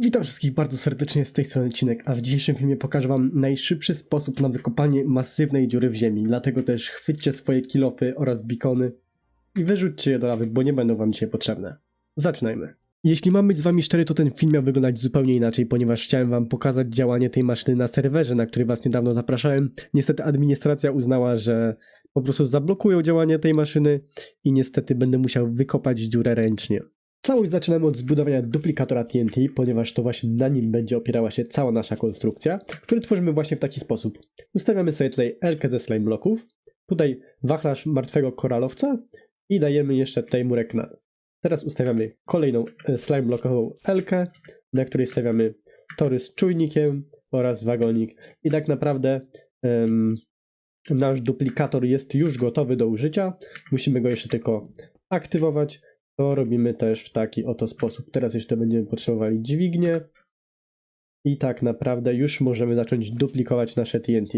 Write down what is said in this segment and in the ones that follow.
Witam wszystkich bardzo serdecznie z tej strony Cinek, a w dzisiejszym filmie pokażę wam najszybszy sposób na wykopanie masywnej dziury w ziemi, dlatego też chwyćcie swoje kilofy oraz bikony i wyrzućcie je do lawy, bo nie będą wam dzisiaj potrzebne. Zaczynajmy. Jeśli mam być z wami szczery, to ten film miał wyglądać zupełnie inaczej, ponieważ chciałem wam pokazać działanie tej maszyny na serwerze, na który was niedawno zapraszałem. Niestety administracja uznała, że po prostu zablokują działanie tej maszyny i niestety będę musiał wykopać dziurę ręcznie. Całość zaczynamy od zbudowania duplikatora TNT, ponieważ to właśnie na nim będzie opierała się cała nasza konstrukcja, który tworzymy właśnie w taki sposób. Ustawiamy sobie tutaj Elkę ze slime bloków, tutaj wachlarz martwego koralowca i dajemy jeszcze tutaj murek na. Teraz ustawiamy kolejną e, slime blokową Elkę, na której stawiamy tory z czujnikiem oraz wagonik. I tak naprawdę em, nasz duplikator jest już gotowy do użycia. Musimy go jeszcze tylko aktywować. To robimy też w taki oto sposób. Teraz jeszcze będziemy potrzebowali dźwignię. I tak naprawdę już możemy zacząć duplikować nasze TNT.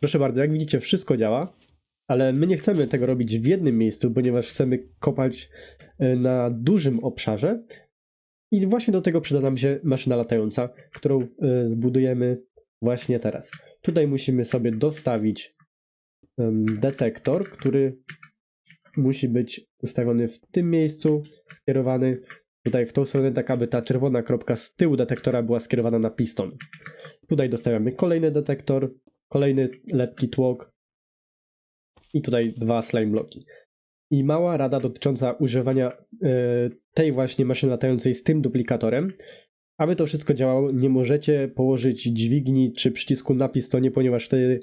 Proszę bardzo, jak widzicie, wszystko działa, ale my nie chcemy tego robić w jednym miejscu, ponieważ chcemy kopać e, na dużym obszarze. I właśnie do tego przyda nam się maszyna latająca, którą e, zbudujemy właśnie teraz. Tutaj musimy sobie dostawić detektor, który musi być ustawiony w tym miejscu, skierowany tutaj w tą stronę, tak aby ta czerwona kropka z tyłu detektora była skierowana na piston. Tutaj dostawiamy kolejny detektor, kolejny lepki tłok i tutaj dwa slime bloki. I mała rada dotycząca używania e, tej właśnie maszyny latającej z tym duplikatorem. Aby to wszystko działało, nie możecie położyć dźwigni czy przycisku na pistonie, ponieważ wtedy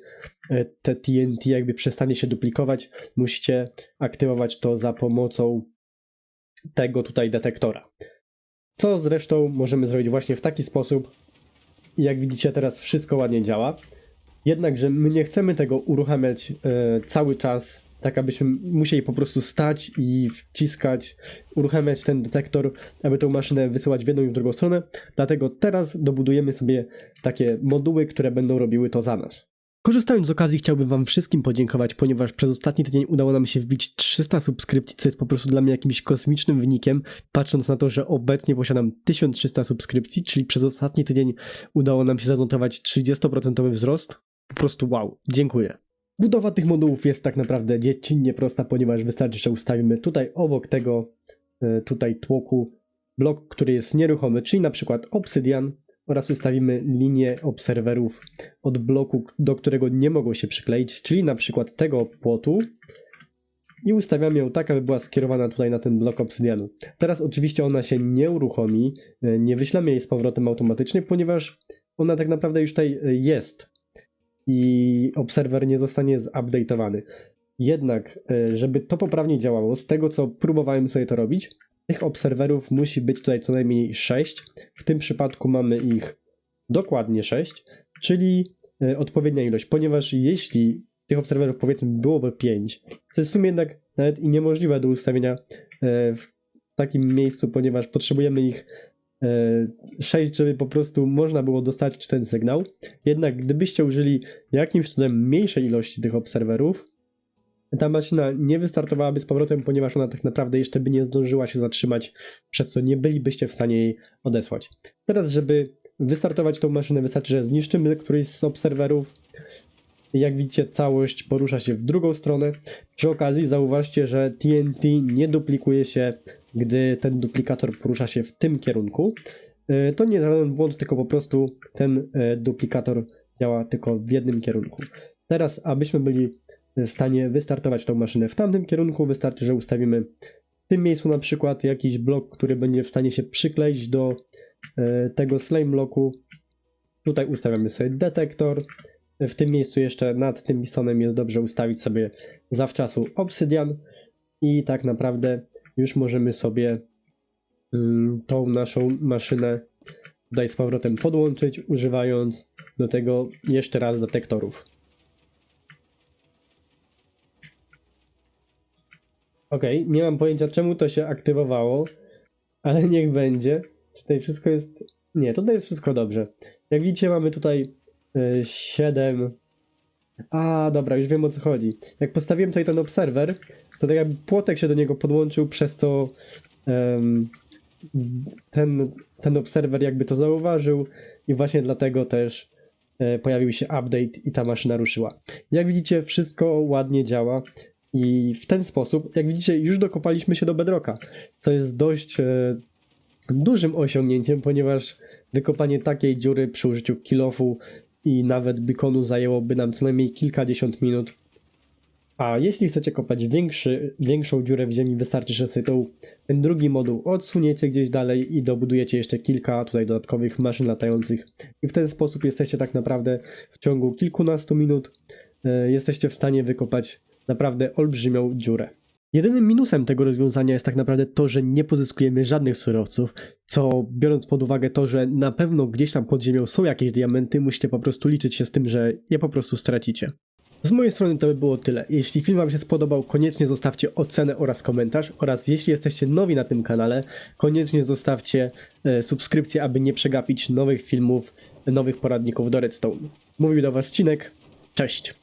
e, te TNT jakby przestanie się duplikować. Musicie aktywować to za pomocą tego tutaj detektora. Co zresztą możemy zrobić właśnie w taki sposób. Jak widzicie teraz wszystko ładnie działa. Jednakże my nie chcemy tego uruchamiać e, cały czas, tak abyśmy musieli po prostu stać i wciskać, uruchamiać ten detektor, aby tą maszynę wysyłać w jedną i w drugą stronę. Dlatego teraz dobudujemy sobie takie moduły, które będą robiły to za nas. Korzystając z okazji chciałbym wam wszystkim podziękować, ponieważ przez ostatni tydzień udało nam się wbić 300 subskrypcji, co jest po prostu dla mnie jakimś kosmicznym wynikiem, patrząc na to, że obecnie posiadam 1300 subskrypcji, czyli przez ostatni tydzień udało nam się zanotować 30% wzrost. Po prostu wow, dziękuję. Budowa tych modułów jest tak naprawdę dziecinnie prosta, ponieważ wystarczy, że ustawimy tutaj obok tego e, tutaj tłoku blok, który jest nieruchomy, czyli na przykład obsydian oraz ustawimy linię obserwerów od bloku, do którego nie mogą się przykleić, czyli na przykład tego płotu i ustawiamy ją tak, aby była skierowana tutaj na ten blok obsydianu. Teraz oczywiście ona się nie uruchomi, e, nie wyślemy jej z powrotem automatycznie, ponieważ ona tak naprawdę już tutaj e, jest i obserwer nie zostanie zupdate'owany. Jednak, e, żeby to poprawnie działało, z tego co próbowałem sobie to robić, tych obserwerów musi być tutaj co najmniej 6. W tym przypadku mamy ich dokładnie 6, czyli e, odpowiednia ilość, ponieważ jeśli tych obserwerów powiedzmy byłoby 5, to jest w sumie jednak nawet i niemożliwe do ustawienia e, w takim miejscu, ponieważ potrzebujemy ich 6, żeby po prostu można było dostarczyć ten sygnał. Jednak gdybyście użyli jakimś cudem mniejszej ilości tych obserwerów, ta maszyna nie wystartowałaby z powrotem, ponieważ ona tak naprawdę jeszcze by nie zdążyła się zatrzymać, przez co nie bylibyście w stanie jej odesłać. Teraz, żeby wystartować tą maszynę, wystarczy, że zniszczymy któryś z obserwerów. Jak widzicie, całość porusza się w drugą stronę. Przy okazji zauważcie, że TNT nie duplikuje się, gdy ten duplikator porusza się w tym kierunku. E, To nie żaden błąd, tylko po prostu ten e, duplikator działa tylko w jednym kierunku. Teraz, abyśmy byli w stanie wystartować tą maszynę w tamtym kierunku, wystarczy, że ustawimy w tym miejscu na przykład jakiś blok, który będzie w stanie się przykleić do e, tego slime bloku. Tutaj ustawiamy sobie detektor. W tym miejscu jeszcze nad tym pistonem jest dobrze ustawić sobie zawczasu obsydian i tak naprawdę już możemy sobie ym, tą naszą maszynę tutaj z powrotem podłączyć, używając do tego jeszcze raz detektorów. Okej, nie mam pojęcia czemu to się aktywowało, ale niech będzie. Tutaj wszystko jest... Nie, tutaj jest wszystko dobrze. Jak widzicie mamy tutaj 7... A, dobra, już wiem o co chodzi. Jak postawiłem tutaj ten obserwer, to tak jakby płotek się do niego podłączył, przez co em, ten, ten obserwer jakby to zauważył i właśnie dlatego też e, pojawił się update i ta maszyna ruszyła. Jak widzicie, wszystko ładnie działa i w ten sposób, jak widzicie, już dokopaliśmy się do bedrocka, co jest dość e, dużym osiągnięciem, ponieważ wykopanie takiej dziury przy użyciu kilofu i nawet bykonu zajęłoby nam co najmniej kilkadziesiąt minut. A jeśli chcecie kopać większy, większą dziurę w ziemi, wystarczy, że sobie ten drugi moduł odsuniecie gdzieś dalej i dobudujecie jeszcze kilka tutaj dodatkowych maszyn latających. I w ten sposób jesteście tak naprawdę w ciągu kilkunastu minut e, jesteście w stanie wykopać naprawdę olbrzymią dziurę. Jedynym minusem tego rozwiązania jest tak naprawdę to, że nie pozyskujemy żadnych surowców, co biorąc pod uwagę to, że na pewno gdzieś tam pod ziemią są jakieś diamenty, musicie po prostu liczyć się z tym, że je po prostu stracicie. Z mojej strony to by było tyle. Jeśli film Wam się spodobał, koniecznie zostawcie ocenę oraz komentarz oraz jeśli jesteście nowi na tym kanale, koniecznie zostawcie e, subskrypcję, aby nie przegapić nowych filmów, nowych poradników do Redstone. Mówił do Was Cinek, cześć!